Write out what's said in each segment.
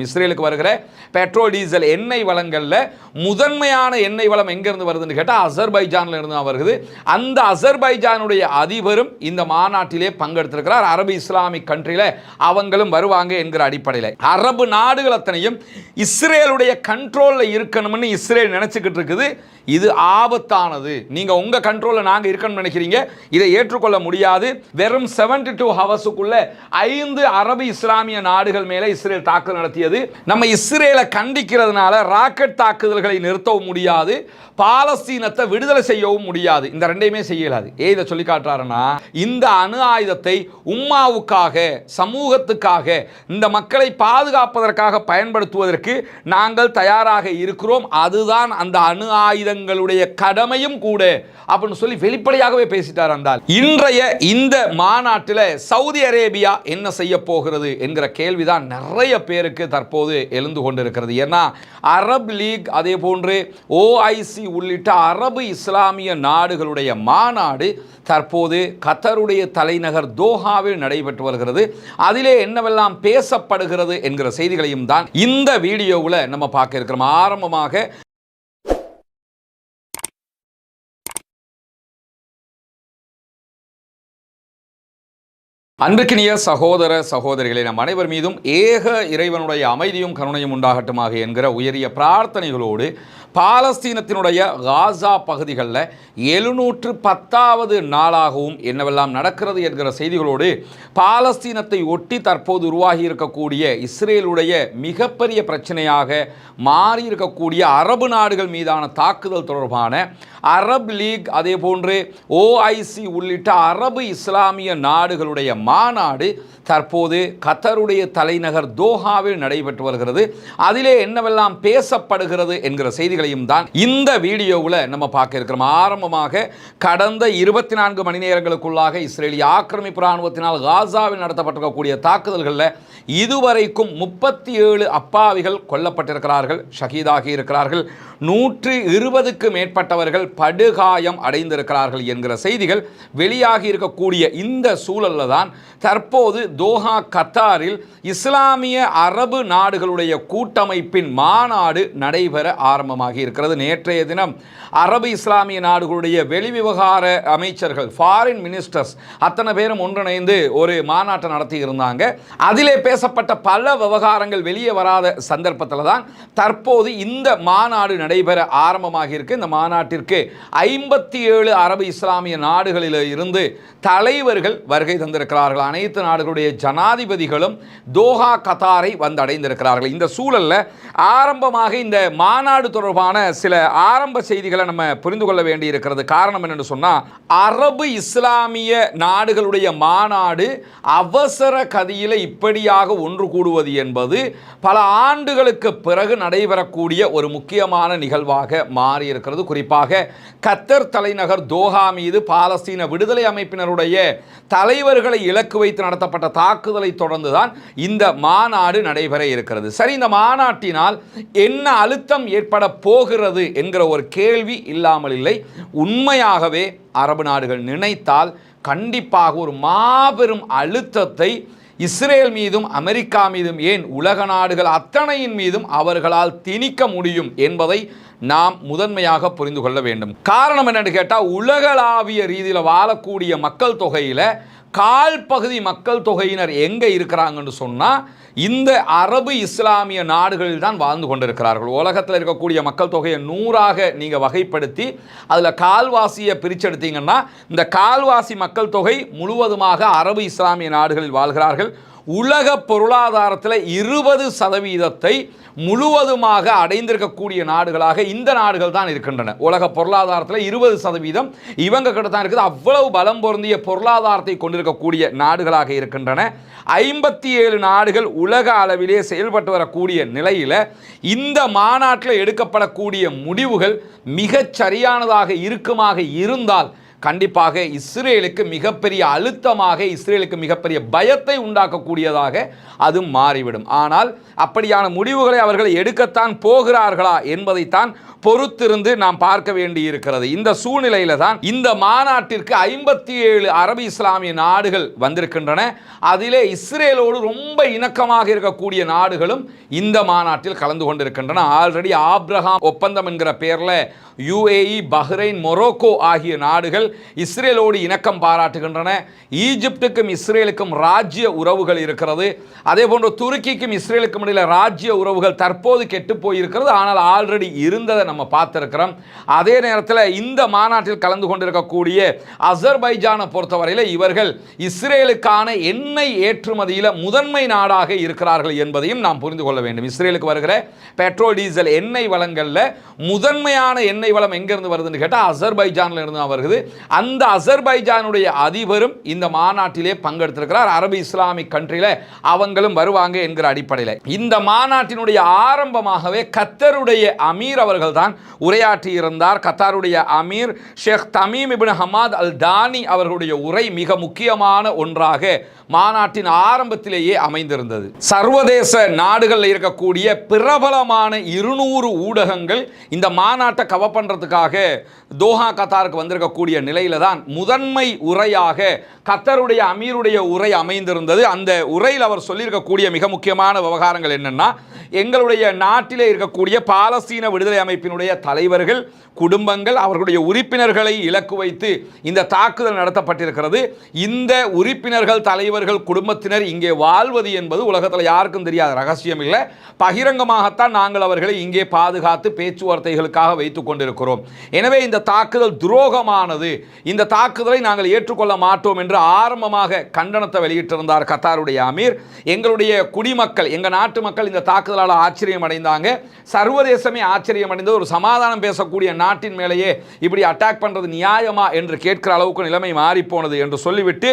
இஸ்ரேலுக்கு வருகிற petrol diesel எண்ணெய் வளங்களில் முதன்மையான எண்ணெய் வளம் எங்கேருந்து வருதுன்னு கேட்டால் அசர்பைஜானில் இருந்து தான் வருது அந்த அசர்பைஜானுடைய அதிபரும் இந்த மாநாட்டிலே பங்கெடுத்திருக்கிறார். அரபு இஸ்லாமிக் கண்ட்ரியில் அவங்களும் வருவாங்க என்கிற அடிப்படையில். அரபு நாடுகள் அத்தனையும் இஸ்ரேலுடைய கண்ட்ரோலில் இருக்கணும்னு இஸ்ரேல் நினச்சிக்கிட்டு இருக்குது. இது ஆபத்தானது. நீங்கள் உங்கள் கண்ட்ரோலில் நாங்கள் இருக்கணும்னு நினைக்கிறீங்க. இதை ஏற்றுக்கொள்ள முடியாது. வெறும் செவன்டி டூ ஹவர்ஸுக்குள்ள ஐந்து அரபு இஸ்லாமிய நாடுகள் மேலே இஸ்ரேல் தாக்குதல் நடத்தியது நம்ம இஸ்ரேலை கண்டிக்கிறதுனால ராக்கெட் தாக்குதல்களை நிறுத்தவும் முடியாது. பாலஸ்தீனத்தை விடுதலை செய்யவும் முடியாது. இந்த ரெண்டையுமே செய்யலாது. ஏ இதை சொல்லி காட்டுறாருன்னா இந்த அணு ஆயுதத்தை உம்மாவுக்காக சமூகத்துக்காக இந்த மக்களை பாதுகாப்பதற்காக பயன்படுத்துவதற்கு நாங்கள் தயாராக இருக்கிறோம். அதுதான் அந்த அணு ஆயுதங்களுடைய கடமையும் கூட. அப்படின்னு சொல்லி வெளிப்படையாகவே பேசிட்டார் அந்த இன்றைய இந்த மாநாட்டில் சவுதி அரேபியா என்ன செய்ய போகிறது என்கிற கேள்விதான் நிறைய பேருக்கு தற்போது எழுந்து கொண்டிருக்கிறது. ஏன்னா அரப் லீக் அதே போன்று ஓஐசி உள்ளிட்ட அரபு இஸ்லாமிய நாடுகளுடைய மாநாடு தற்போது கத்தருடைய தலைநகர் தோஹாவில் நடைபெற்று வருகிறது. அதிலே என்னவெல்லாம் பேசப்படுகிறது என்கிற செய்திகளையும் தான் இந்த வீடியோவில் நம்ம பார்க்க இருக்கிறோம். ஆரம்பமாக அன்பிற்கினிய சகோதர சகோதரிகளே நம் அனைவர் மீதும் ஏக இறைவனுடைய அமைதியும் கருணையும் உண்டாகட்டுமாக என்கிற உயரிய பிரார்த்தனைகளோடு பாலஸ்தீனத்தினுடைய காசா பகுதிகளில் எழுநூற்று பத்தாவது நாளாகவும் என்னவெல்லாம் நடக்கிறது என்கிற செய்திகளோடு பாலஸ்தீனத்தை ஒட்டி தற்போது உருவாகி இருக்கக்கூடிய இஸ்ரேலுடைய மிகப்பெரிய பிரச்சனையாக மாறி இருக்கக்கூடிய அரபு நாடுகள் மீதான தாக்குதல் தொடர்பான அரப் லீக் அதே போன்று ஓஐசி உள்ளிட்ட அரபு இஸ்லாமிய நாடுகளுடைய மாநாடு தற்போது கத்தருடைய தலைநகர் தோஹாவில் நடைபெற்று வருகிறது. அதிலே என்னவெல்லாம் பேசப்படுகிறது என்கிற செய்திகள் செய்திகளையும் தான் இந்த வீடியோவில் நம்ம பார்க்க இருக்கிறோம். ஆரம்பமாக கடந்த இருபத்தி நான்கு மணி நேரங்களுக்குள்ளாக இஸ்ரேலிய ஆக்கிரமிப்பு இராணுவத்தினால் காசாவில் நடத்தப்பட்டிருக்கக்கூடிய தாக்குதல்களில் இதுவரைக்கும் முப்பத்தி ஏழு அப்பாவிகள் கொல்லப்பட்டிருக்கிறார்கள் ஷஹீதாகி இருக்கிறார்கள். நூற்று இருபதுக்கு மேற்பட்டவர்கள் படுகாயம் அடைந்திருக்கிறார்கள் என்கிற செய்திகள் வெளியாகி இருக்கக்கூடிய இந்த சூழலில் தான் தற்போது தோஹா கத்தாரில் இஸ்லாமிய அரபு நாடுகளுடைய கூட்டமைப்பின் மாநாடு நடைபெற ஆரம்பமாக இருக்கிறது. நேற்றைய தினம் அரபு இஸ்லாமிய நாடுகளுடைய வெளிவிவகார அமைச்சர்கள் ஃபாரின் மினிஸ்டர்ஸ் அத்தனை பேரும் ஒன்றிணைந்து ஒரு மாநாட்டை நடத்தி இருந்தாங்க. அதிலே பேசப்பட்ட பல விவகாரங்கள் வெளியே வராத சந்தர்ப்பத்தில் தான் தற்போது இந்த மாநாடு நடைபெற ஆரம்பமாக இருக்கு. இந்த மாநாட்டிற்கு ஐம்பத்தி ஏழு அரபு இஸ்லாமிய நாடுகளில் இருந்து தலைவர்கள் வருகை தந்திருக்கிறார்கள். அனைத்து நாடுகளுடைய ஜனாதிபதிகளும் தோஹா கத்தாரை வந்தடைந்திருக்கிறார்கள். இந்த சூழல்ல ஆரம்பமாக இந்த மாநாடு தொடர்பாக தொடர்பான சில ஆரம்ப செய்திகளை நம்ம புரிந்து கொள்ள வேண்டி இருக்கிறது காரணம் என்னென்னு சொன்னால் அரபு இஸ்லாமிய நாடுகளுடைய மாநாடு அவசர கதியில் இப்படியாக ஒன்று கூடுவது என்பது பல ஆண்டுகளுக்கு பிறகு நடைபெறக்கூடிய ஒரு முக்கியமான நிகழ்வாக மாறியிருக்கிறது. குறிப்பாக கத்தர் தலைநகர் தோஹா மீது பாலஸ்தீன விடுதலை அமைப்பினருடைய தலைவர்களை இலக்கு வைத்து நடத்தப்பட்ட தாக்குதலை தொடர்ந்துதான் இந்த மாநாடு நடைபெற இருக்கிறது. சரி இந்த மாநாட்டினால் என்ன அழுத்தம் ஏற்பட போகிறது என்கிற ஒரு கேள்வி இல்லாமல் இல்லை. உண்மையாகவே அரபு நாடுகள் நினைத்தால் கண்டிப்பாக ஒரு மாபெரும் அழுத்தத்தை இஸ்ரேல் மீதும் அமெரிக்கா மீதும் ஏன் உலக நாடுகள் அத்தனையின் மீதும் அவர்களால் திணிக்க முடியும் என்பதை நாம் முதன்மையாக புரிந்து கொள்ள வேண்டும். காரணம் என்னென்னு கேட்டால் உலகளாவிய ரீதியில் வாழக்கூடிய மக்கள் தொகையில் கால் பகுதி மக்கள் தொகையினர் எங்கே இருக்கிறாங்கன்னு சொன்னால் இந்த அரபு இஸ்லாமிய நாடுகளில் தான் வாழ்ந்து கொண்டிருக்கிறார்கள். உலகத்தில் இருக்கக்கூடிய மக்கள் தொகையை நூறாக நீங்கள் வகைப்படுத்தி அதில் கால்வாசியை பிரிச்செடுத்தீங்கன்னா இந்த கால்வாசி மக்கள் தொகை முழுவதுமாக அரபு இஸ்லாமிய நாடுகளில் வாழ்கிறார்கள். உலக பொருளாதாரத்தில் இருபது சதவீதத்தை முழுவதுமாக அடைந்திருக்கக்கூடிய நாடுகளாக இந்த நாடுகள் தான் இருக்கின்றன. உலக பொருளாதாரத்தில் இருபது சதவீதம் இவங்க கிட்ட தான் இருக்குது. அவ்வளவு பலம் பொருந்திய பொருளாதாரத்தை கொண்டிருக்கக்கூடிய நாடுகளாக இருக்கின்றன. ஐம்பத்தி ஏழு நாடுகள் உலக அளவிலே செயல்பட்டு வரக்கூடிய நிலையில் இந்த மாநாட்டில் எடுக்கப்படக்கூடிய முடிவுகள் மிகச் சரியானதாக இருக்குமாக இருந்தால் கண்டிப்பாக இஸ்ரேலுக்கு மிகப்பெரிய அழுத்தமாக இஸ்ரேலுக்கு மிகப்பெரிய பயத்தை உண்டாக்கக்கூடியதாக அது மாறிவிடும். ஆனால் அப்படியான முடிவுகளை அவர்கள் எடுக்கத்தான் போகிறார்களா என்பதைத்தான் பொறுத்திருந்து நாம் பார்க்க வேண்டி இருக்கிறது இந்த சூழ்நிலையில தான் இந்த மாநாட்டிற்கு ஐம்பத்தி ஏழு அரபு இஸ்லாமிய நாடுகள் வந்திருக்கின்றன. அதிலே இஸ்ரேலோடு ரொம்ப இணக்கமாக இருக்கக்கூடிய நாடுகளும் இந்த மாநாட்டில் கலந்து கொண்டிருக்கின்றன. ஆல்ரெடி ஆப்ரஹாம் ஒப்பந்தம் என்கிற பெயரில் யுஏஇ பஹ்ரைன் மொரோக்கோ ஆகிய நாடுகள் இஸ்ரேலோடு இணக்கம் பாராட்டுகின்றன. ஈஜிப்டுக்கும் இஸ்ரேலுக்கும் ராஜ்ய உறவுகள் இருக்கிறது. அதே போன்று துருக்கிக்கும் இஸ்ரேலுக்கும் இடையில ராஜ்ய உறவுகள் தற்போது கெட்டு போயிருக்கிறது. ஆனால் ஆல்ரெடி இருந்ததை நம்ம பார்த்துருக்கிறோம். அதே நேரத்தில் இந்த மாநாட்டில் கலந்து கொண்டிருக்கக்கூடிய அசர்பைஜானை பொறுத்தவரையில் இவர்கள் இஸ்ரேலுக்கான எண்ணெய் ஏற்றுமதியில் முதன்மை நாடாக இருக்கிறார்கள் என்பதையும் நாம் புரிந்து கொள்ள வேண்டும். இஸ்ரேலுக்கு வருகிற பெட்ரோல் டீசல் எண்ணெய் வளங்களில் முதன்மையான எண்ணெய் வளம் எங்கிருந்து வருதுன்னு கேட்டால் அசர்பைஜானில் இருந்து தான் வருகிறது அந்த அசர்பைஜானுடைய அதிபரும் இந்த மாநாட்டிலே பங்கெடுத்திருக்கிறார். அரபு இஸ்லாமிக் கண்ட்ரியில் அவங்களும் வருவாங்க என்கிற அடிப்படையில். இந்த மாநாட்டினுடைய ஆரம்பமாகவே கத்தருடைய அமீர் அவர்கள் தான் உரையாற்றி இருந்தார். கத்தாருடைய Amir Sheikh Tamim ibn Hamad Al Thani அவர்களுடைய உரை மிக முக்கியமான ஒன்றாக மாநாட்டின் ஆரம்பத்திலேயே அமைந்திருந்தது. சர்வதேச நாடுகளில் இருக்கக்கூடிய பிரபலமான இருநூறு ஊடகங்கள் இந்த மாநாட்டை கவர் பண்ணுறதுக்காக தோஹா கத்தாருக்கு வந்திருக்கக்கூடிய நிலையில தான் முதன்மை உரையாக கத்தருடைய அமீருடைய உரை அமைந்திருந்தது. அந்த உரையில் அவர் சொல்லியிருக்கக்கூடிய மிக முக்கியமான விவகாரங்கள் என்னென்னா எங்களுடைய நாட்டிலே இருக்கக்கூடிய பாலஸ்தீன விடுதலை அமைப்பினுடைய தலைவர்கள் குடும்பங்கள் அவர்களுடைய உறுப்பினர்களை இலக்கு வைத்து இந்த தாக்குதல் நடத்தப்பட்டிருக்கிறது. இந்த உறுப்பினர்கள் தலைவர்கள் குடும்பத்தினர் இங்கே வாழ்வது என்பது உலகத்தில் யாருக்கும் தெரியாத ரகசியம் இல்லை. பகிரங்கமாகத்தான் நாங்கள் அவர்களை இங்கே பாதுகாத்து பேச்சுவார்த்தைகளுக்காக வைத்துக் கொண்டிருக்கிறோம். எனவே இந்த தாக்குதல் துரோகமானது இந்த தாக்குதலை நாங்கள் ஏற்றுக்கொள்ள மாட்டோம் என்று ஆரம்பமாக கண்டனத்தை வெளியிட்டிருந்தார் கத்தாருடைய அமீர். எங்களுடைய குடிமக்கள் எங்கள் நாட்டு மக்கள் இந்த தாக்குதலால் ஆச்சரியம் அடைந்தாங்க சர்வதேசமே ஆச்சரியம் அடைந்து ஒரு சமாதானம் பேசக்கூடிய நாட்டின் மேலேயே இப்படி அட்டாக் பண்ணுறது நியாயமா என்று கேட்கிற அளவுக்கு நிலைமை மாறிப்போனது என்று சொல்லிவிட்டு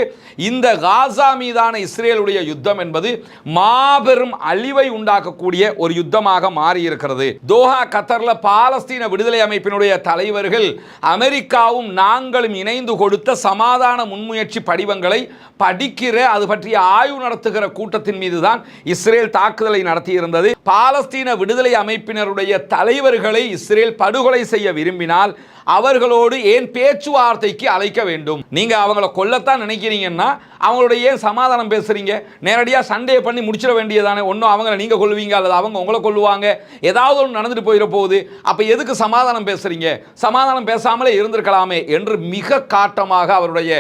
இந்த காசா மீதான இஸ்ரேலுடைய யுத்தம் என்பது மாபெரும் அழிவை உண்டாக்கக்கூடிய ஒரு யுத்தமாக மாறியிருக்கிறது. தோஹா கத்தரில் பாலஸ்தீன விடுதலை அமைப்பினுடைய தலைவர்கள் அமெரிக்காவும் நாங்களும் இணைந்து கொடுத்த சமாதான முன்முயற்சி படிவங்களை படிக்கிற அது பற்றிய ஆய்வு நடத்துகிற கூட்டத்தின் மீது தான் இஸ்ரேல் தாக்குதலை நடத்தியிருந்தது. பாலஸ்தீன விடுதலை அமைப்பினருடைய தலைவர்களை இஸ்ரேல் படுகொலை செய்ய விரும்பினால் அவர்களோடு ஏன் பேச்சுவார்த்தைக்கு அழைக்க வேண்டும்? நீங்க அவங்கள கொல்லத்தான் நினைக்கிறீங்கன்னா அவங்களோட ஏன் சமாதானம் பேசுறீங்க? நேரடியாக சண்டையை பண்ணி முடிச்சிட வேண்டியதானே? ஒன்றும் அவங்கள நீங்க கொள்வீங்க அல்லது அவங்க உங்களை கொள்ளுவாங்க ஏதாவது ஒன்று நடந்துட்டு போயிட போகுது. அப்போ எதுக்கு சமாதானம் பேசுறீங்க? சமாதானம் பேசாமலே இருந்திருக்கலாமே என்று மிக காட்டமாக அவருடைய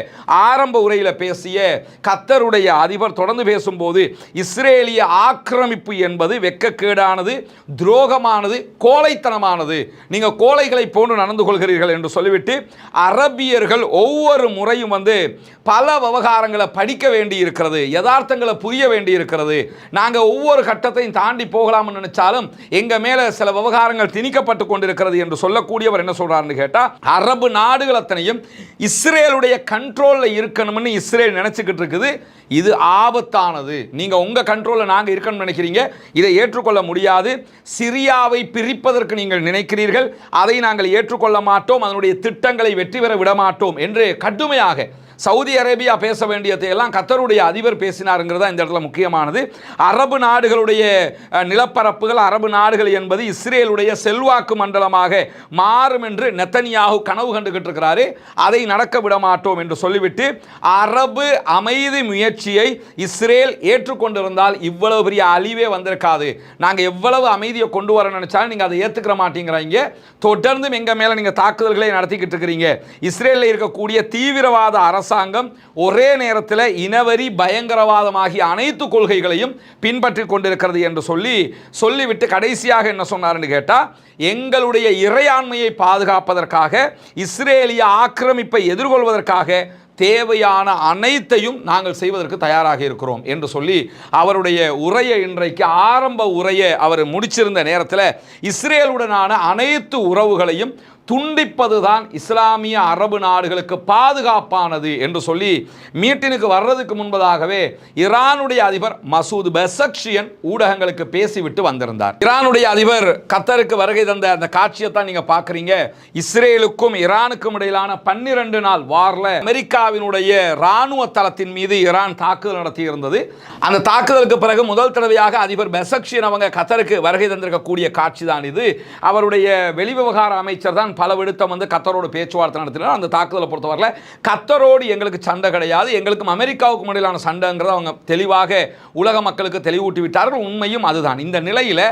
ஆரம்ப உரையில் பேசிய கத்தருடைய அதிபர் தொடர்ந்து பேசும்போது இஸ்ரேலிய ஆக்கிரமிப்பு என்பது வெக்கக்கேடானது துரோகமானது கோழைத்தனமானது. நீங்கள் கோழைகளை போன்று நடந்து கொள்கிறீர்கள் என்று சொல்லிவிட்டு அரபியர்கள் ஒவ்வொரு முறையும் வந்து பல விவகாரங்களை படிக்க வேண்டி இருக்கிறது யதார்த்தங்களை புரிய வேண்டி இருக்கிறது நாங்கள் ஒவ்வொரு கட்டத்தையும் தாண்டி போகலாம்னு நினைச்சாலும் எங்கள் மேலே சில விவகாரங்கள் திணிக்கப்பட்டு கொண்டிருக்கிறது என்று சொல்லக்கூடியவர் என்ன சொல்கிறாருன்னு கேட்டால் அரபு நாடுகள் அத்தனையும் இஸ்ரேலுடைய கண்ட்ரோலில் இருக்கணும்னு இஸ்ரேல் நினச்சிக்கிட்டு இருக்குது. இது ஆபத்தானது. நீங்கள் உங்கள் கண்ட்ரோலில் நாங்கள் இருக்கணும்னு நினைக்கிறீங்க. இதை ஏற்றுக்கொள்ள முடியாது. சிரியாவை பிரிப்பதற்கு நீங்கள் நினைக்கிறீர்கள். அதை நாங்கள் ஏற்றுக்கொள்ள மாட்டோம். அதனுடைய திட்டங்களை வெற்றி பெற விட மாட்டோம். என்று கடுமையாக சவுதி அரேபியா பேச வேண்டியதை எல்லாம் கத்தருடைய அதிபர் பேசினாருங்கிறது தான் இந்த இடத்துல முக்கியமானது. அரபு நாடுகளுடைய நிலப்பரப்புகள் அரபு நாடுகள் என்பது இஸ்ரேலுடைய செல்வாக்கு மண்டலமாக மாறும் என்று நெத்தனியாகு கனவு கண்டுகிட்டு இருக்கிறாரு அதை நடக்க விட மாட்டோம் என்று சொல்லிவிட்டு அரபு அமைதி முயற்சியை இஸ்ரேல் ஏற்றுக்கொண்டிருந்தால் இவ்வளவு பெரிய அழிவே வந்திருக்காது. நாங்கள் எவ்வளவு அமைதியை கொண்டு வர நினைச்சாலும் நீங்கள் அதை ஏற்றுக்கிற மாட்டேங்கிறீங்க. தொடர்ந்தும் எங்கள் மேலே நீங்கள் தாக்குதல்களை நடத்திக்கிட்டு இருக்கிறீங்க இஸ்ரேலில் இருக்கக்கூடிய தீவிரவாத அரசு அரசாங்கம் ஒரே நேரத்தில் இனவரி பயங்கரவாதம் ஆகிய அனைத்து கொள்கைகளையும் பின்பற்றி கொண்டிருக்கிறது என்று சொல்லி சொல்லிவிட்டு கடைசியாக என்ன சொன்னார்னு கேட்டால் எங்களுடைய இறையாண்மையை பாதுகாப்பதற்காக இஸ்ரேலிய ஆக்கிரமிப்பை எதிர்கொள்வதற்காக தேவையான அனைத்தையும் நாங்கள் செய்வதற்கு தயாராக இருக்கிறோம் என்று சொல்லி அவருடைய உரையை இன்றைக்கு ஆரம்ப உரையை அவர் முடிச்சிருந்த நேரத்தில் இஸ்ரேலுடனான அனைத்து உறவுகளையும் துண்டிப்பதுதான் இஸ்லாமிய அரபு நாடுகளுக்கு பாதுகாப்பானது என்று சொல்லி மீட்டினுக்கு வர்றதுக்கு முன்பதாகவே ஈரானுடைய அதிபர் மசூத் பெசக்ஷியன் ஊடகங்களுக்கு பேசிவிட்டு வந்திருந்தார். ஈரானுடைய அதிபர் கத்தருக்கு வருகை தந்த அந்த காட்சியை தான் நீங்க பார்க்குறீங்க. இஸ்ரேலுக்கும் ஈரானுக்கும் இடையிலான பன்னிரண்டு நாள் வார்ல அமெரிக்காவினுடைய ராணுவ தளத்தின் மீது ஈரான் தாக்குதல் நடத்தி இருந்தது அந்த தாக்குதலுக்கு பிறகு முதல் தடவையாக அதிபர் பெசக்ஷியன் அவங்க கத்தருக்கு வருகை தந்திருக்கக்கூடிய காட்சி தான் இது. அவருடைய வெளிவிவகார அமைச்சர் தான் பல விடுத்தம் வந்து கத்தரோடு பேச்சுவார்த்தை நடத்தினார். அந்த தாக்குதலை பொறுத்தவரையில் கத்தரோடு எங்களுக்கு சண்டை கிடையாது. எங்களுக்கும் அமெரிக்காவுக்கும் இடையிலான சண்டைங்கிறத அவங்க தெளிவாக உலக மக்களுக்கு தெளிவூட்டி விட்டார்கள். உண்மையும் அதுதான். இந்த நிலையில்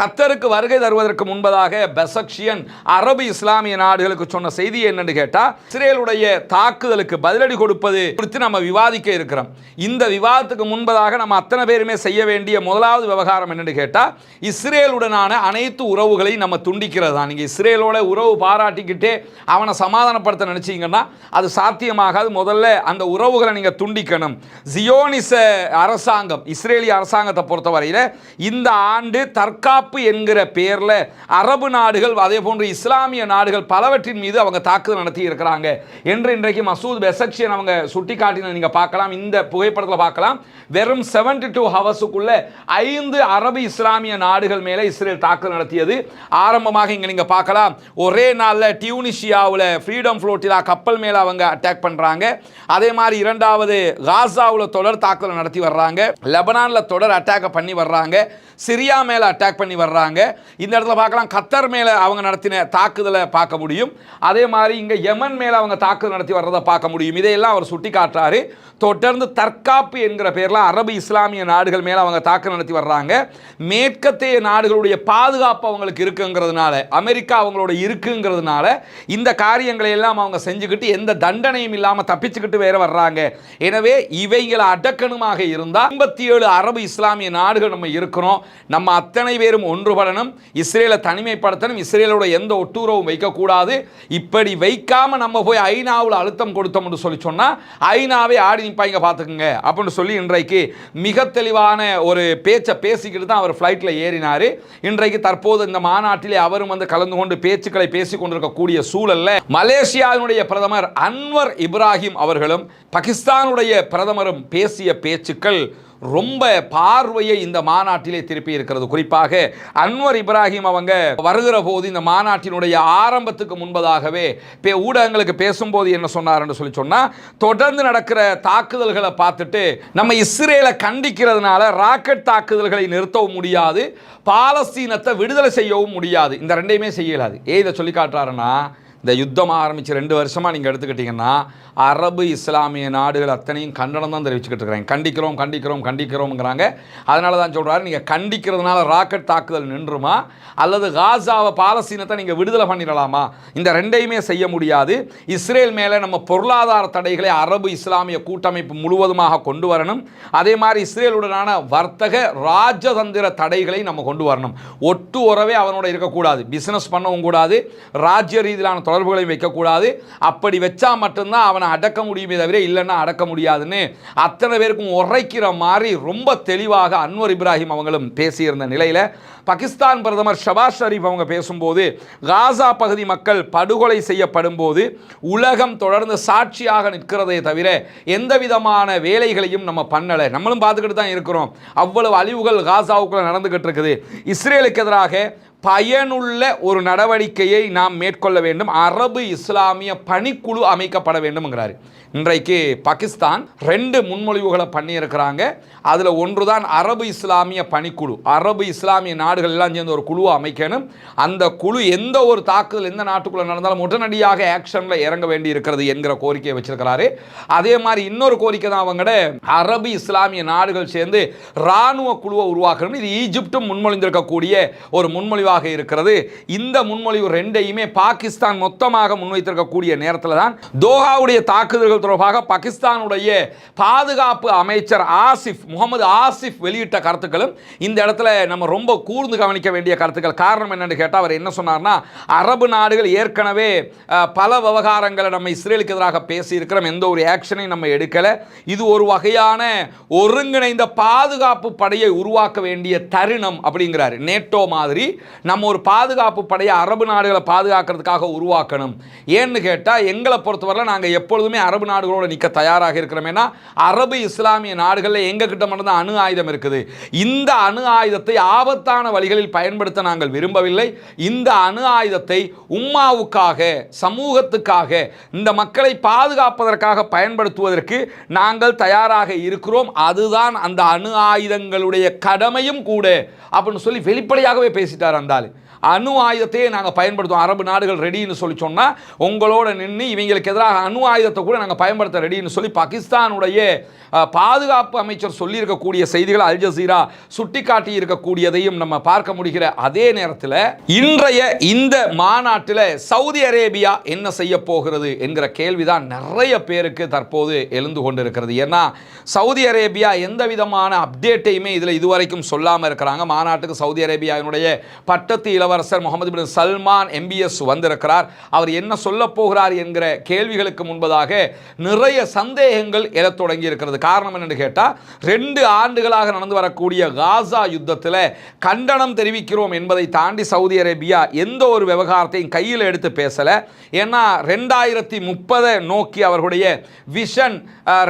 கத்தருக்கு வருகை தருவதற்கு முன்பதாக பெசக்ஷியன் அரபு இஸ்லாமிய நாடுகளுக்கு சொன்ன செய்தி என்னன்னு கேட்டால் இஸ்ரேலுடைய தாக்குதலுக்கு பதிலடி கொடுப்பது குறித்து நம்ம விவாதிக்க இருக்கிறோம். இந்த விவாதத்துக்கு முன்பதாக நம்ம அத்தனை பேருமே செய்ய வேண்டிய முதலாவது விவகாரம் என்னன்னு கேட்டால் இஸ்ரேலுடனான அனைத்து உறவுகளையும் நம்ம துண்டிக்கிறது தான் நீங்கள் இஸ்ரேலோட உறவு பாராட்டிக்கிட்டே அவனை சமாதானப்படுத்த நினச்சிங்கன்னா அது சாத்தியமாகாது. முதல்ல அந்த உறவுகளை நீங்கள் துண்டிக்கணும். ஜியோனிச அரசாங்கம் இஸ்ரேலிய அரசாங்கத்தை பொறுத்தவரையில் இந்த ஆண்டு தற்காப்பு என்கிற பேரில் அரபு நாடுகள் அதே போன்று இஸ்லாமிய நாடுகள் பலவற்றின் மீது அவங்க தாக்குதல் நடத்தி இருக்கிறாங்க என்று இன்றைக்கு மசூத் பெசக்ஷியன் அவங்க சுட்டி காட்டின நீங்கள் பார்க்கலாம். இந்த புகைப்படத்தில் பார்க்கலாம். வெறும் செவன்டி டூ ஹவர்ஸுக்குள்ள ஐந்து அரபு இஸ்லாமிய நாடுகள் மேலே இஸ்ரேல் தாக்குதல் நடத்தியது. ஆரம்பமாக இங்கே நீங்கள் பார்க்கலாம். ஒரே நாளில் டியூனிஷியாவில் ஃப்ரீடம் ஃப்ளோட்டிலா கப்பல் மேலே அவங்க அட்டாக் பண்ணுறாங்க அதே மாதிரி இரண்டாவது காசாவில் தொடர் தாக்குதல் நடத்தி வர்றாங்க. லெபனானில் தொடர் அட்டாக்கை பண்ணி வர்றாங்க. சிரியா மேலே அட்டாக் பண்ணி வர்றாங்க. இந்த இடத்துல பார்க்கலாம் கத்தர் மேலே அவங்க நடத்தின தாக்குதலை பார்க்க முடியும். அதே மாதிரி இங்கே யமன் மேலே அவங்க தாக்குதல் நடத்தி வர்றதை பார்க்க முடியும். இதையெல்லாம் அவர் சுட்டி காட்டுறாரு தொடர்ந்து தற்காப்பு என்கிற பேரில் அரபு இஸ்லாமிய நாடுகள் மேலே அவங்க தாக்குதல் நடத்தி வர்றாங்க. மேற்கத்தைய நாடுகளுடைய பாதுகாப்பு அவங்களுக்கு இருக்குங்கிறதுனால அமெரிக்கா அவங்களோட இருக்குங்க இருக்குங்கிறதுனால இந்த காரியங்களை எல்லாம் அவங்க செஞ்சுக்கிட்டு எந்த தண்டனையும் இல்லாமல் தப்பிச்சுக்கிட்டு வேற வர்றாங்க. எனவே இவைகளை அடக்கணுமாக இருந்தால் ஐம்பத்தி ஏழு அரபு இஸ்லாமிய நாடுகள் நம்ம இருக்கிறோம். நம்ம அத்தனை பேரும் ஒன்றுபடணும். இஸ்ரேலை தனிமைப்படுத்தணும். இஸ்ரேலோட எந்த ஒட்டுறவும் வைக்கக்கூடாது. இப்படி வைக்காம நம்ம போய் ஐநாவில் அழுத்தம் கொடுத்தோம்னு சொல்லி சொன்னால் ஐநாவே ஆடி நிற்பாங்க பார்த்துக்குங்க அப்படின்னு சொல்லி இன்றைக்கு மிக தெளிவான ஒரு பேச்சை பேசிக்கிட்டு தான் அவர் ஃப்ளைட்டில் ஏறினார். இன்றைக்கு தற்போது இந்த மாநாட்டிலே அவரும் வந்து கலந்து கொண்டு பேச்சுக்களை பேசி கொண்டிருக்கக்கூடிய சூழல்ல மலேசியாவினுடைய பிரதமர் அன்வர் இப்ராஹிம் அவர்களும் பாகிஸ்தானுடைய பிரதமரும் பேசிய பேச்சுக்கள் ரொம்ப பார்வையை இந்த மாநாட்டிலே திருப்பி இருக்கிறது. குறிப்பாக அன்வர் இப்ராஹிம் அவங்க வருகிற போது இந்த மாநாட்டினுடைய ஆரம்பத்துக்கு முன்பதாகவே பே ஊடகங்களுக்கு பேசும்போது என்ன சொன்னார்னு சொல்லி சொன்னால் தொடர்ந்து நடக்கிற தாக்குதல்களை பார்த்துட்டு நம்ம இஸ்ரேலை கண்டிக்கிறதுனால ராக்கெட் தாக்குதல்களை நிறுத்தவும் முடியாது பாலஸ்தீனத்தை விடுதலை செய்யவும் முடியாது. இந்த ரெண்டையுமே செய்யலாது. ஏ இதை சொல்லி காட்டுறாருன்னா இந்த யுத்தம் ஆரம்பித்து ரெண்டு வருஷமாக நீங்கள் எடுத்துக்கிட்டிங்கன்னா அரபு இஸ்லாமிய நாடுகள் அத்தனையும் கண்டனம் தான் தெரிவிச்சுக்கிட்டு இருக்கிறாங்க. கண்டிக்கிறோம் கண்டிக்கிறோம் கண்டிக்கிறோங்கிறாங்க அதனால தான் சொல்கிறாரு நீங்கள் கண்டிக்கிறதுனால ராக்கெட் தாக்குதல் நின்றுமா? அல்லது காசாவை பாலஸ்தீனத்தை நீங்கள் விடுதலை பண்ணிடலாமா? இந்த ரெண்டையுமே செய்ய முடியாது. இஸ்ரேல் மேலே நம்ம பொருளாதார தடைகளை அரபு இஸ்லாமிய கூட்டமைப்பு முழுவதுமாக கொண்டு வரணும். அதே மாதிரி இஸ்ரேலுடனான வர்த்தக ராஜதந்திர தடைகளை நம்ம கொண்டு வரணும். ஒட்டு உறவே அவனோட இருக்கக்கூடாது. பிஸ்னஸ் பண்ணவும் கூடாது. ராஜ்ய ரீதியிலான தொடர்புகளையும் வைக்கக்கூடாது. அப்படி வச்சா மட்டும்தான் அவனை அடக்க முடியுமே தவிர இல்லைன்னா அடக்க முடியாதுன்னு அத்தனை பேருக்கும் உரைக்கிற மாதிரி ரொம்ப தெளிவாக அன்வர் இப்ராஹிம் அவங்களும் பேசியிருந்த நிலையில் பாகிஸ்தான் பிரதமர் ஷபாஸ் ஷரீப் அவங்க பேசும்போது காசா பகுதி மக்கள் படுகொலை செய்யப்படும் போது உலகம் தொடர்ந்து சாட்சியாக நிற்கிறதே தவிர எந்த விதமான வேலைகளையும் நம்ம பண்ணலை. நம்மளும் பார்த்துக்கிட்டு தான் இருக்கிறோம். அவ்வளவு அழிவுகள் காசாவுக்குள்ள நடந்துகிட்டு இருக்குது. இஸ்ரேலுக்கு எதிராக பயனுள்ள ஒரு நடவடிக்கையை நாம் மேற்கொள்ள வேண்டும். அரபு இஸ்லாமிய பணிக்குழு அமைக்கப்பட வேண்டும்ங்கிறாரு. இன்றைக்கு பாகிஸ்தான் ரெண்டு முன்மொழிவுகளை பண்ணியிருக்கிறாங்க. அதில் ஒன்று தான் அரபு இஸ்லாமிய பணிக்குழு. அரபு இஸ்லாமிய நாடுகள் எல்லாம் சேர்ந்து ஒரு குழுவை அமைக்கணும். அந்த குழு எந்த ஒரு தாக்குதல் எந்த நாட்டுக்குள்ளே நடந்தாலும் உடனடியாக ஆக்ஷனில் இறங்க வேண்டி இருக்கிறது என்கிற கோரிக்கையை வச்சிருக்கிறாரு. அதே மாதிரி இன்னொரு கோரிக்கை தான் அவங்களோட அரபு இஸ்லாமிய நாடுகள் சேர்ந்து இராணுவ குழுவை உருவாக்கணும் இது ஈஜிப்டும் முன்மொழிந்திருக்கக்கூடிய ஒரு முன்மொழிவாக இருக்கிறது. இந்த முன்மொழிவு ரெண்டையுமே பாகிஸ்தான் மொத்தமாக முன்வைத்திருக்கக்கூடிய நேரத்தில் தான் தோஹாவுடைய தாக்குதல்கள் தொடர்பாக பாகிஸ்தானுடைய பாதுகாப்பு அமைச்சர் ஆசிஃப் முகமது ஆசிஃப் வெளியிட்ட கருத்துக்களும் இந்த இடத்துல நம்ம ரொம்ப கூர்ந்து கவனிக்க வேண்டிய கருத்துக்கள். காரணம் என்னன்னு கேட்டால் அவர் என்ன சொன்னார்னா அரபு நாடுகள் ஏற்கனவே பல விவகாரங்களை நம்ம இஸ்ரேலுக்கு எதிராக பேசியிருக்கிறோம். எந்த ஒரு ஆக்ஷனையும் நம்ம எடுக்கலை. இது ஒரு வகையான ஒருங்கிணைந்த பாதுகாப்பு படையை உருவாக்க வேண்டிய தருணம் அப்படிங்கிறாரு. நேட்டோ மாதிரி நம்ம ஒரு பாதுகாப்பு படையை அரபு நாடுகளை பாதுகாக்கிறதுக்காக உருவாக்கணும். ஏன்னு கேட்டால் எங்களை பொறுத்தவரை நாங்கள் எப்பொழுதுமே அரபு நாடுகளோடு நிற்க தயாராக இருக்கிறோமேனா அரபு இஸ்லாமிய நாடுகளில் எங்கள் கிட்ட மட்டும்தான் அணு ஆயுதம் இருக்குது. இந்த அணு ஆயுதத்தை ஆபத்தான வழிகளில் பயன்படுத்த நாங்கள் விரும்பவில்லை. இந்த அணு ஆயுதத்தை உம்மாவுக்காக சமூகத்துக்காக இந்த மக்களை பாதுகாப்பதற்காக பயன்படுத்துவதற்கு நாங்கள் தயாராக இருக்கிறோம். அதுதான் அந்த அணு ஆயுதங்களுடைய கடமையும் கூட அப்படின்னு சொல்லி வெளிப்படையாகவே பேசிட்டார் அந்த ఉండాలి அணு ஆயுதத்தையே நாங்கள் பயன்படுத்துவோம். அரபு நாடுகள் ரெடின்னு சொல்லி சொன்னால் உங்களோட நின்று இவங்களுக்கு எதிராக அணு ஆயுதத்தை கூட நாங்கள் பயன்படுத்த ரெடின்னு சொல்லி பாகிஸ்தானுடைய பாதுகாப்பு அமைச்சர் சொல்லியிருக்கக்கூடிய செய்திகள் அல் ஜசீரா சுட்டிக்காட்டி இருக்கக்கூடியதையும் நம்ம பார்க்க முடிகிற அதே நேரத்தில் இன்றைய இந்த மாநாட்டில் சவுதி அரேபியா என்ன செய்ய போகிறது என்கிற கேள்விதான் நிறைய பேருக்கு தற்போது எழுந்து கொண்டிருக்கிறது. ஏன்னா சவுதி அரேபியா எந்த விதமான அப்டேட்டையுமே இதில் இதுவரைக்கும் சொல்லாமல் இருக்கிறாங்க. மாநாட்டுக்கு சவுதி அரேபியாவினுடைய பட்டத்து இளவரசர் முகமது பின் சல்மான் எம்பிஎஸ் வந்திருக்கிறார். அவர் என்ன சொல்ல போகிறார் என்கிற கேள்விகளுக்கு முன்பதாக நிறைய சந்தேகங்கள் எழத் தொடங்கி இருக்கிறது காரணம் என்னன்னு கேட்டால் ரெண்டு ஆண்டுகளாக நடந்து வரக்கூடிய காசா யுத்தத்தில் கண்டனம் தெரிவிக்கிறோம் என்பதை தாண்டி சவுதி அரேபியா எந்த ஒரு விவகாரத்தையும் கையில் எடுத்து பேசலை. ஏன்னா ரெண்டாயிரத்தி முப்பதை நோக்கி அவர்களுடைய விஷன்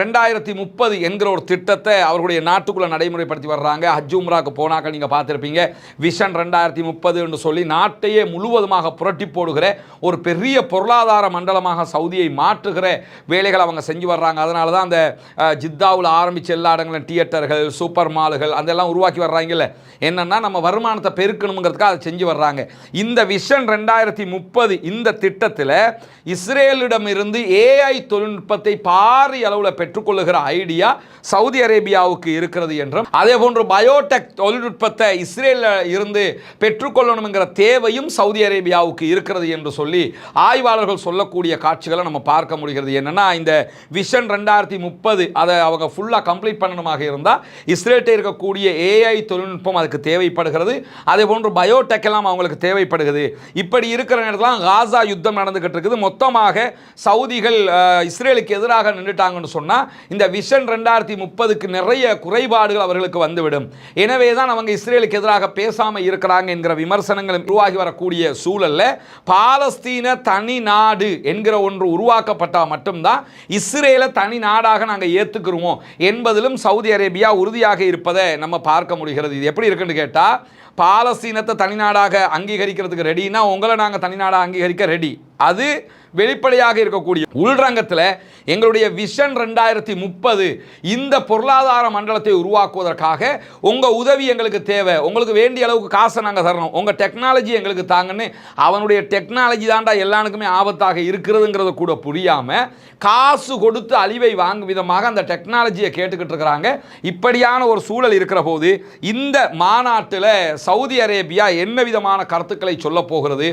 ரெண்டாயிரத்தி முப்பது என்கிற ஒரு திட்டத்தை அவர்களுடைய நாட்டுக்குள்ளே நடைமுறைப்படுத்தி வர்றாங்க. ஹஜ் உம்ராக்கு போனாக்க நீங்கள் பார்த்துருப்பீங்க. விஷன் ரெண்டாயிரத்தி முப்பது என்று சொல்லி நாட்டையே முழுவதுமாக புரட்டி போடுகிற ஒரு பெரிய பொருளாதார மண்டலமாக சவுதியை மாற்றுகிற வேலைகள் அவங்க செஞ்சு வர்றாங்க. அதனால தான் அந்த ஜித்தாவில் ஆரம்பிச்ச எல்லா இடங்களும் தியேட்டர்கள் சூப்பர் மால்கள் அதெல்லாம் உருவாக்கி வர்றாங்கல்ல. என்னென்னா நம்ம வருமானத்தை பெருக்கணுங்கிறதுக்காக அதை செஞ்சு வர்றாங்க. இந்த விஷன் ரெண்டாயிரத்தி முப்பது இந்த திட்டத்தில் இஸ்ரேலிடமிருந்து ஏஐ தொழில்நுட்பத்தை பாரிய அளவில் பெற்றுக்கொள்ளுகிற ஐடியா சவுதி அரேபியாவுக்கு இருக்கிறது என்றும் அதே போன்று பயோடெக் தொழில்நுட்பத்தை இஸ்ரேலில் இருந்து பெற்றுக்கொள்ளணுங்கிற தேவையும் சவுதி அரேபியாவுக்கு இருக்கிறது என்று சொல்லி ஆய்வாளர்கள் சொல்லக்கூடிய காட்சிகளை நம்ம பார்க்க முடிகிறது. என்னன்னா இந்த விஷன் ரெண்டாயிரத்தி முப்பது அதை அவங்க ஃபுல்லாக கம்ப்ளீட் பண்ணணுமாக இருந்தால் இஸ்ரேல்கிட்ட இருக்கக்கூடிய ஏஐ தொழில்நுட்பம் அதுக்கு தேவைப்படுகிறது. அதே போன்று பயோடெக் எல்லாம் அவங்களுக்கு தேவைப்படுகிறது. இப்படி இருக்கிற நேரத்தில் காசா யுத்தம் நடந்துகிட்டு இருக்குது. மொத்தமாக சவுதிகள் இஸ்ரேலுக்கு எதிராக நின்றுட்டாங்கன்னு சொன்னால் இந்த விஷன் ரெண்டாயிரத்தி முப்பதுக்கு நிறைய குறைபாடுகள் அவர்களுக்கு வந்துவிடும். எனவே தான் அவங்க இஸ்ரேலுக்கு எதிராக பேசாமல் இருக்கிறாங்க என்கிற விமர்சனங்கள் உருவாகி வரக்கூடிய சூழல்ல பாலஸ்தீன தனி நாடு என்கிற ஒன்று உருவாக்கப்பட்டால் மட்டும்தான் இஸ்ரேலை தனி நாடாக நாங்கள் ஏற்றுக்கிறோமோ என்பதிலும் சவுதி அரேபியா உறுதியாக இருப்பதை நம்ம பார்க்க முடிகிறது. இது எப்படி இருக்குன்னு கேட்டால் பாலஸ்தீனத்தை தனிநாடாக அங்கீகரிக்கிறதுக்கு ரெடினா உங்களை நாங்கள் தனிநாடாக அங்கீகரிக்க ரெடி அது வெளிப்படையாக இருக்கக்கூடிய உள்ரங்கத்தில் எங்களுடைய விஷன் ரெண்டாயிரத்தி முப்பது இந்த பொருளாதார மண்டலத்தை உருவாக்குவதற்காக உங்கள் உதவி எங்களுக்கு தேவை. உங்களுக்கு வேண்டிய அளவுக்கு காசை நாங்கள் தரணும். உங்கள் டெக்னாலஜி எங்களுக்கு தாங்கன்னு அவனுடைய டெக்னாலஜி தாண்டா எல்லாருக்குமே ஆபத்தாக இருக்கிறதுங்கிறத கூட புரியாமல் காசு கொடுத்து அழிவை வாங்கும் விதமாக அந்த டெக்னாலஜியை கேட்டுக்கிட்டு இருக்கிறாங்க. இப்படியான ஒரு சூழல் இருக்கிற போது இந்த மாநாட்டில் சவுதி அரேபியா என்ன விதமான கருத்துக்களை சொல்ல போகிறது?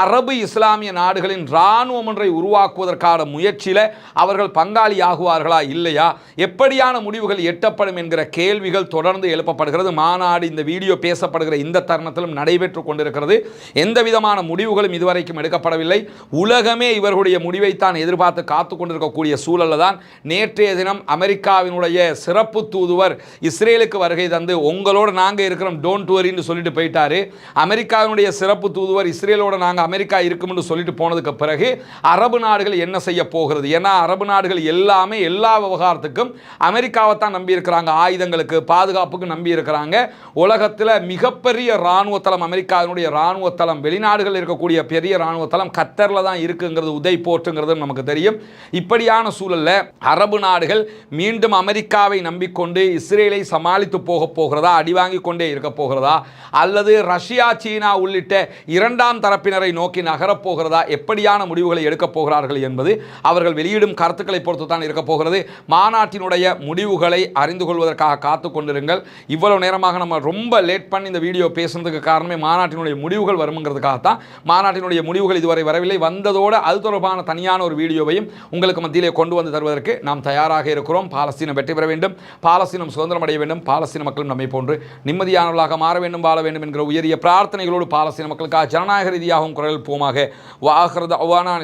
அரபு இஸ்லாமிய நாடுகளின் இராணுவம் ஒன்றை உருவாக்குவதற்கான முயற்சியில் அவர்கள் பங்காளி ஆகுவார்களா இல்லையா? எப்படியான முடிவுகள் எட்டப்படும் என்கிற கேள்விகள் தொடர்ந்து எழுப்பப்படுகிறது. மாநாடு இந்த வீடியோ பேசப்படுகிற இந்த தருணத்திலும் நடைபெற்று கொண்டிருக்கிறது. எந்த விதமான முடிவுகளும் இதுவரைக்கும் எடுக்கப்படவில்லை. உலகமே இவர்களுடைய முடிவைத்தான் எதிர்பார்த்து காத்து கொண்டிருக்கக்கூடிய சூழலில் தான் நேற்றைய தினம் அமெரிக்காவினுடைய சிறப்பு தூதுவர் இஸ்ரேலுக்கு வருகை தந்து உங்களோட நாங்கள் இருக்கிறோம் டோன்ட் வரின்னு சொல்லிட்டு போயிட்டாரு. அமெரிக்காவினுடைய சிறப்பு தூதுவர் இஸ்ரேலோட நாங்கள் அமெரிக்கா இருக்கும்னு சொல்லிட்டு போனதுக்கு பிறகு அரபு நாடுகள் என்ன செய்ய போகிறது? ஏன்னா அரபு நாடுகள் எல்லாமே எல்லா விவகாரத்துக்கும் அமெரிக்காவை தான் நம்பியிருக்கிறாங்க. ஆயுதங்களுக்கு பாதுகாப்புக்கு நம்பி இருக்கிறாங்க உலகத்தில் மிகப்பெரிய இராணுவ தளம் அமெரிக்காவினுடைய இராணுவ தளம் வெளிநாடுகளில் இருக்கக்கூடிய பெரிய இராணுவ தளம் கத்தரில் தான் இருக்குங்கிறது உதை போட்டுங்கிறது நமக்கு தெரியும். இப்படியான சூழலில் அரபு நாடுகள் மீண்டும் அமெரிக்காவை நம்பிக்கொண்டு இஸ்ரேலை சமாளித்து போக போகிறதா? அடிவாங்கி கொண்டே இருக்க போகிறதா? அல்லது ரஷ்யா சீனா உள்ளிட்ட இரண்டாம் தரப்பினரை நோக்கி நகரப் போகிறதா? எப்படியான முடிவுகளை எடுக்கப் போகிறார்கள் என்பது அவர்கள் வெளியிடும் கருத்துக்களை பொறுத்து தான் இருக்கப் போகிறது. மாநாட்டினுடைய முடிவுகளை அறிந்து கொள்வதற்காக காத்து கொண்டிருங்கள். இவ்வளவு நேரமாக நம்ம ரொம்ப லேட் பண்ணி இந்த வீடியோ பேசுனதுக்கு காரணமே மாநாட்டினுடைய முடிவுகள் வருங்கிறதுக்காகத்தான் மாநாட்டினுடைய முடிவுகள் இதுவரை வரவில்லை. வந்ததோடு அது தொடர்பான தனியான ஒரு வீடியோவையும் உங்களுக்கு மத்தியிலே கொண்டு வந்து தருவதற்கு நாம் தயாராக இருக்கிறோம். பாலஸ்தீனம் வெற்றி பெற வேண்டும். பாலஸ்தீனம் சுதந்திரம் அடைய வேண்டும். பாலஸ்தீன மக்களும் நம்மை போன்று நிம்மதியானவர்களாக மாற வேண்டும் வாழ வேண்டும் என்கிற உயரிய பிரார்த்தனைகளோடு பாலஸ்தீன மக்களுக்காக ஜனநாயக ரீதியாகவும் குரல் போமாக. வாகிறது அவானா